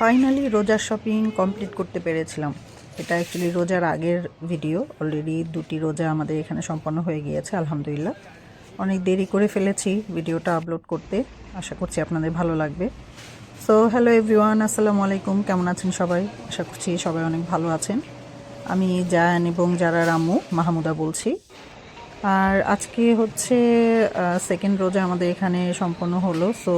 Finally রোজার shopping complete করতে পেরেছিলাম। এটা অ্যাকচুয়ালি রোজার আগের ভিডিও অলরেডি দুটি রোজা আমাদের এখানে সম্পন্ন হয়ে গিয়েছে, আলহামদুলিল্লাহ। অনেক দেরি করে ফেলেছি ভিডিওটা আপলোড করতে। আশা করছি আপনাদের ভালো লাগবে। সো হ্যালো এভরিওয়ান আসসালামু আলাইকুম। কেমন আছেন সবাই? আশা করছি সবাই অনেক ভালো আছেন। আমি জায়ান এবং যারা রামু, মাহমুদা বলছি। আর আজকে হচ্ছে সেকেন্ড রোজা আমাদের এখানে সম্পন্ন হলো। সো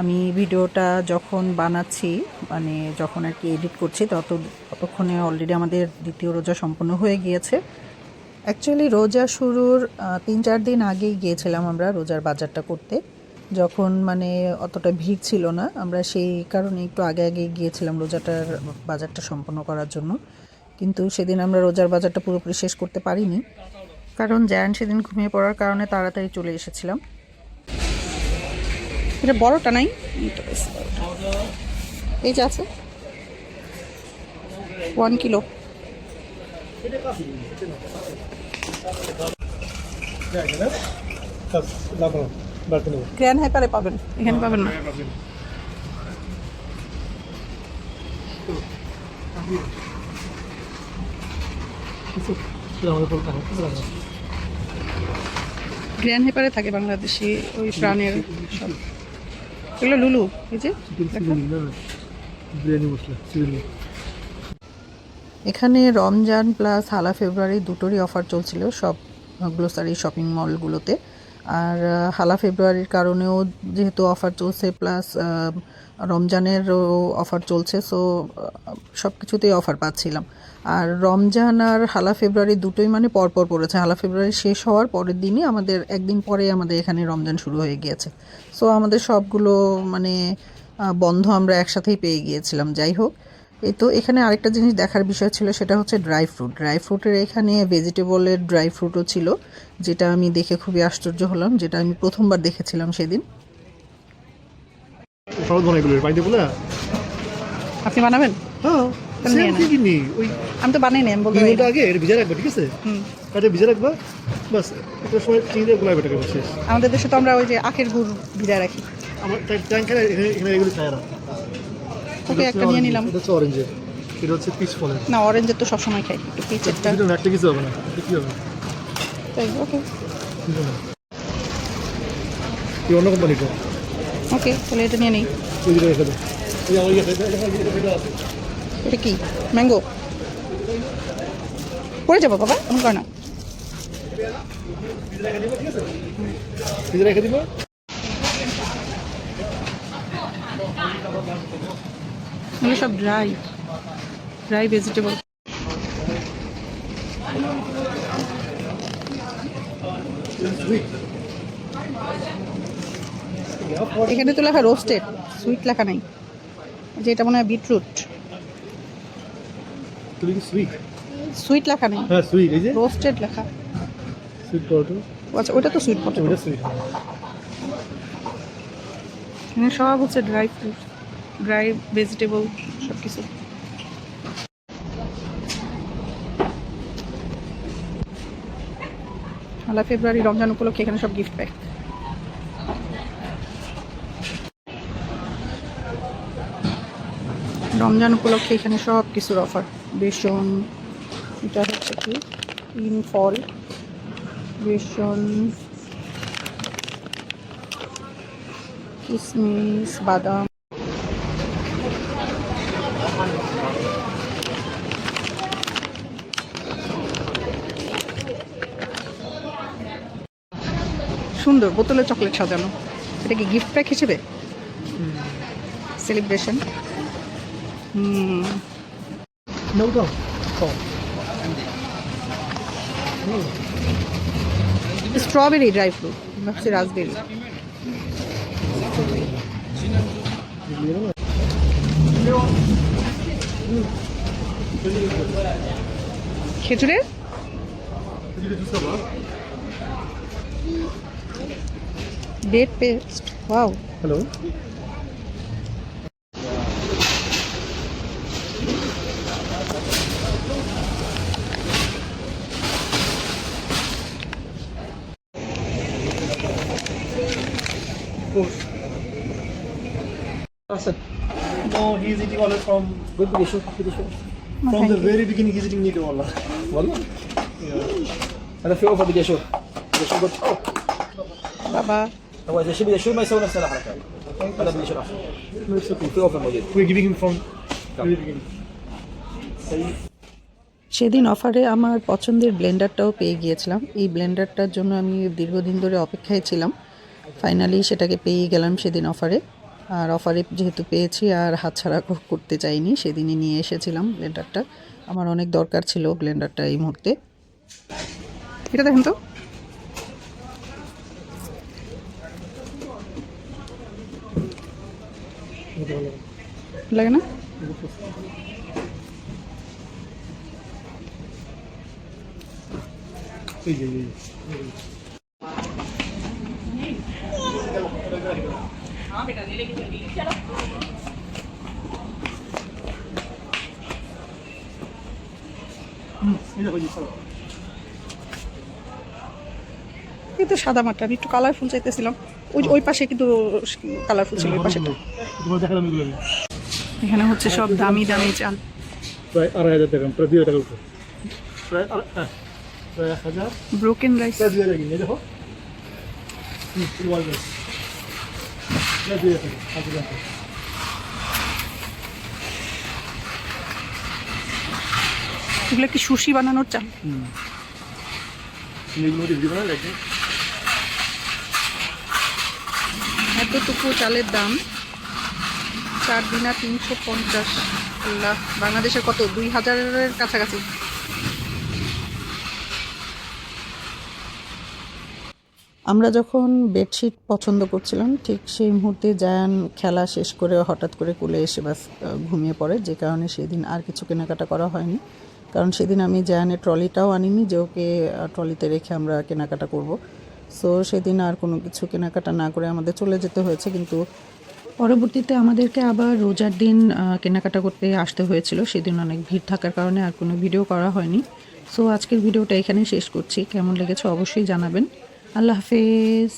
আমি ভিডিওটা যখন বানাচ্ছি মানে যখন আর কি এডিট করছি, তত ততক্ষণে অলরেডি আমাদের দ্বিতীয় রোজা সম্পন্ন হয়ে গিয়েছে। অ্যাকচুয়ালি রোজা শুরুর তিন চার দিন আগেই গিয়েছিলাম আমরা রোজার বাজারটা করতে। যখন মানে অতটা ভিড় ছিল না, আমরা সেই কারণে একটু আগে আগে গিয়েছিলাম রোজাটার বাজারটা সম্পন্ন করার জন্য। কিন্তু সেদিন আমরা রোজার বাজারটা পুরোপুরি শেষ করতে পারিনি। কারণ জ্যান সেদিন ঘুমিয়ে পড়ার কারণে তাড়াতাড়ি চলে এসেছিলাম। এটা বড়টা নাই। এই যে আছে। ওয়ান কিলো গ্র্যান্ড পাবেন। এখানে পাবেন না। হাইপারে থাকে বাংলাদেশি ওই প্রাণের সব। এগুলো লুলু এই যে বিরিয়ানি মশলা এখানে রমজান প্লাস হালা ফেব্রুয়ারি দুটোরই অফার চলছিল সব গ্লোসারি শপিং মলগুলোতে আর হালা ফেব্রুয়ারির কারণেও যেহেতু অফার চলছে প্লাস রমজানেরও অফার চলছে সো সব কিছুতেই অফার পাচ্ছিলাম। আর রমজান আর হালা ফেব্রুয়ারি দুটোই মানে পরপর পড়েছে। হালা ফেব্রুয়ারি শেষ হওয়ার পরের দিনই আমাদের, একদিন পরে আমাদের এখানে রমজান শুরু হয়ে গিয়েছে। সো আমাদের সবগুলো মানে বন্ধ আমরা একসাথেই পেয়ে গিয়েছিলাম, যাই হোক। এই তো, এখানে আরেকটা জিনিস দেখার বিষয় ছিল, সেটা হচ্ছে ড্রাই ফ্রুট। ড্রাই ফ্রুটের এখানে ভেজিটেবলের ড্রাই ফ্রুটও ছিল, যেটা আমি দেখে খুবই আশ্চর্য হলাম, যেটা আমি প্রথমবার দেখেছিলাম সেদিন। সহজ বানাই গুলো পাইতে বলে আপনি বানাবেন? হ্যাঁ নেই। আমি তো বানাই আমি বলতে পারি আগে এটা ভিজে রাখবা ঠিক আছে? হুম। এটা ভিজে রাখবা বাস একটা সময় দিয়ে গোলাপ এটাকে শেষ আমাদের দেশে তো আমরা ওই যে আখের গুড় ভিজায় রাখি। আমার ট্যাঙ্ক খেলে এখানে এগুলো খায় না। ওকে একটা নিয়ে নিলাম। এটা হচ্ছে অরেঞ্জের এটা হচ্ছে পিচ ফলের না অরেঞ্জের তো সবসময় খাই একটু পিচেরটা না একটা। কিছু হবে না এটা কি হবে? তাই ওকে। এই অন্য কোম্পানিটা ওকে, তাহলে এটা নিয়ে নিই। এটা- কি? ম্যাঙ্গো পড়ে যাব বাবা এমন করে না। সব ড্রাই ড্রাই ভেজিটেবল এখানে তো লেখা রোস্টেড সুইট লেখা নাই। যে এটা মনে হয় বিটরুট তুমি কি সুইট সুইট লেখা নেই। হ্যাঁ সুইট এই যে। রোস্টেড লেখা। সুইট পটেটো আচ্ছা ওটা তো সুইট পটেটো ওটা সুইট এখানে সব হচ্ছে ড্রাই ফ্রুট ড্রাই ভেজিটেবল সব কিছু ফেব্রুয়ারি রমজান উপলক্ষে এখানে সব গিফট প্যাক রমজান উপলক্ষে এখানে সব কিছুর অফার বেসন এটা হচ্ছে কি? তিন ফল। বেসন কিশমিশ বাদাম। সুন্দর বোতলে চকলেট সাজানো। এটা কি গিফট প্যাক হিসেবে? সেলিব্রেশন হুম নাও দাও খাও স্ট্রবেরি ড্রাই ফ্রুট ভাবছি রাসবেরি খেজুরের date paste wow hello আছে No, he's eating always from قول بدي اشوف بدي اشوف from the very beginning. He's eating meat wallah. والله Yeah. انا في اوفر بدي اشوف بدي اشوف قلت أوه. বাবা هو اذا شيء بدي اشوف ما يسوي نفس الحركه انا بدي اشوف احسن No, it's okay. في اوفر موجود We're giving him from very beginning. সেদিন অফারে আমার পছন্দের ব্লেন্ডারটাও পেয়ে গিয়েছিলাম এই ব্লেন্ডারটার জন্য আমি দীর্ঘদিন ধরে অপেক্ষায় ছিলাম ফাইনালি সেটাকে পেয়ে গেলাম সেদিন অফারে আর অফারে যেহেতু পেয়েছি, আর হাতছাড়া করতে চাইনি, সেদিনই নিয়ে এসেছিলাম ব্লেন্ডারটা আমার অনেক দরকার ছিল ব্লেন্ডারটা এই মুহূর্তে। এটা দেখুন তো। লাগে না? এই কিন্তু সাদা মাঠটা আমি একটু কালারফুল চাইতেছিলাম। ওই ওই পাশে কিন্তু কালারফুল ছিল ওই আমি। এখানে হচ্ছে সব দামি দামি চাল। প্রায় আড়াই হাজার টাকা প্রায় দুই হাজার টাকা প্রায় হ্যাঁ, প্রায় এক হাজার। ব্রোকেন রাইস প্রায় দুই হাজার কিনে দেখো। এগুলো কি সুশি বানানোর চাল? এতটুকু চালের দাম, চার দিনা তিনশো পঞ্চাশ। আল্লাহ বাংলাদেশে কত? দুই হাজারের কাছাকাছি। আমরা যখন বেডশিট পছন্দ করছিলাম, ঠিক সেই মুহূর্তে জায়ান খেলা শেষ করে হঠাৎ করে কুলে এসে বাস ঘুমিয়ে পড়ে। যে কারণে সেদিন আর কিছু কেনাকাটা করা হয়নি। কারণ সেদিন আমি জায়ানের ট্রলিটাও আনিনি যে ওকে ট্রলিতে রেখে আমরা কেনাকাটা করব। সো সেদিন আর কোনো কিছু কেনাকাটা না করে আমাদের চলে যেতে হয়েছে, কিন্তু পরবর্তীতে আমাদেরকে আবার রোজার দিন কেনাকাটা করতে আসতে হয়েছিল। সেদিন অনেক ভিড় থাকার কারণে আর কোনো ভিডিও করা হয়নি। সো আজকের ভিডিওটা এখানেই শেষ করছি। কেমন লেগেছে অবশ্যই জানাবেন। আল্লাহ হাফেজ